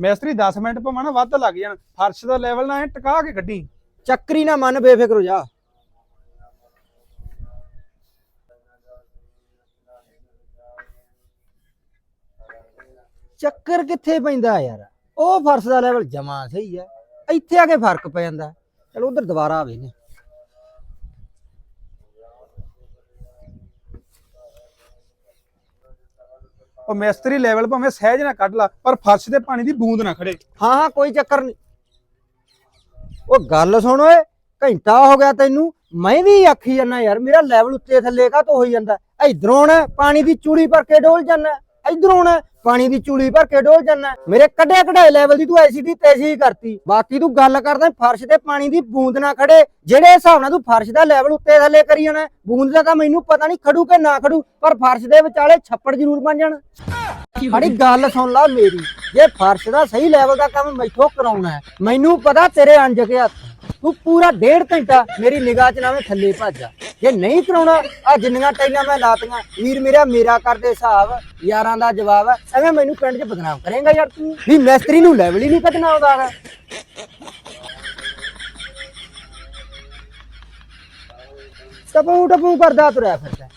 ਮਿਸਤਰੀ 10 ਮਿੰਟ ਭਾਵੇਂ ਨਾ ਵੱਧ ਲੱਗ ਜਾਣ, ਫਰਸ਼ ਦਾ ਲੈਵਲ ਨਾ ਐ ਟਿਕਾ ਕੇ ਕੱਢੀ। ਚੱਕਰੀ ਨਾ ਮਨ, ਬੇਫਿਕਰ ਹੋ ਜਾ। ਚੱਕਰ ਕਿੱਥੇ ਪੈਂਦਾ ਯਾਰ? ਉਹ ਫਰਸ਼ ਦਾ ਲੈਵਲ ਜਮਾ ਸਹੀ ਹੈ ਇੱਥੇ ਆ ਕੇ ਫ਼ਰਕ ਪੈ ਜਾਂਦਾ। ਚਲ ਉਧਰ ਦੁਬਾਰਾ ਆਵੇ ਨੇ। ਉਹ ਮਿਸਤਰੀ ਲੈਵਲ ਭਾਵੇਂ ਸਹਿਜ ਨਾ ਕੱਢ ਲਾ, ਪਰ ਫਰਸ਼ ਦੇ ਪਾਣੀ ਦੀ ਬੂੰਦ ਨਾ ਖੜੇ। ਹਾਂ ਹਾਂ, ਕੋਈ ਚੱਕਰ ਨਹੀਂ। ਉਹ ਗੱਲ ਸੁਣ ਓਏ, ਘੰਟਾ ਹੋ ਗਿਆ ਤੈਨੂੰ, ਮੈਂ ਵੀ ਆਖੀ ਜਾਂਦਾ ਯਾਰ, ਮੇਰਾ ਲੈਵਲ ਉੱਤੇ ਥੱਲੇ ਕਾ ਤੋਂ ਹੋਈ ਜਾਂਦਾ? ਇਧਰੋਂ ਪਾਣੀ ਦੀ ਚੂੜੀ ਭਰ ਕੇ ਡੋਲ ਜਾਂਦਾ। ਇਧਰੋਂ ਨਾ ਪਾਣੀ ਦੀ ਚੂੜੀ ਭਰ ਕੇ ਡੋਲ ਜਾਂਦਾ ਮੇਰੇ ਕੱਢੇ ਕਢਾਏ ਲੈਵਲ ਦੀ ਤੂੰ ਐਸੀ ਤੈਸੀ ਹੀ ਕਰਤੀ। ਬਾਕੀ ਤੂੰ ਗੱਲ ਕਰਦਾ ਫਰਸ਼ ਤੇ ਪਾਣੀ ਦੀ ਬੂੰਦ ਨਾ ਖੜੇ। ਜਿਹੜੇ ਹਿਸਾਬ ਨਾਲ ਤੂੰ ਫਰਸ਼ ਦਾ ਲੈਵਲ ਉੱਤੇ ਥੱਲੇ ਕਰੀ ਜਾਣਾ ਬੂੰਦ ਦਾ ਤਾਂ ਮੈਨੂੰ ਪਤਾ ਨਹੀਂ ਖੜੂ ਕਿ ਨਾ ਖੜੂ, ਪਰ ਫਰਸ਼ ਦੇ ਵਿਚਾਲੇ ਛੱਪੜ ਜ਼ਰੂਰ ਬਣ ਜਾਣ। ਬੜੀ ਗੱਲ ਸੁਣ ਲਾ ਮੇਰੀ, ਜੇ ਫਰਸ਼ ਦਾ ਸਹੀ ਲੈਵਲ ਦਾ ਕੰਮ ਮੈਥੋਂ ਕਰਾਉਣਾ ਹੈ, ਮੈਨੂੰ ਪਤਾ ਤੇਰੇ ਅੰਜ ਕੇ ਹੱਥ। ਤੂੰ ਪੂਰਾ ਡੇਢ ਘੰਟਾ ਮੇਰੀ ਨਿਗਾਹ 'ਚ ਨਾਵੇਂ ਥੱਲੇ ਭੱਜ ਜਾ। ਜੇ ਨਹੀਂ ਕਰਾਉਣਾ ਆ ਜਿੰਨੀਆਂ ਟਾਈਲਾਂ ਮੈਂ ਲਾਤੀਆਂ, ਵੀਰ ਮੇਰਾ ਮੇਰਾ ਕਰਦੇ ਹਿਸਾਬ, ਯਾਰਾਂ ਦਾ ਜਵਾਬ ਹੈ ਐਵੇਂ ਮੈਨੂੰ ਪਿੰਡ 'ਚ ਬਦਨਾਮ ਕਰੇਗਾ ਯਾਰ ਤੂੰ। ਵੀ ਮਿਸਤਰੀ ਨੂੰ ਲੈਵਲ ਹੀ ਨਹੀਂ ਕੱਢਣਾ ਆਉਂਦਾ ਹੈ ਟਪੂ ਟਪੂ ਕਰਦਾ ਤੁਰਿਆ ਫਿਰਦਾ।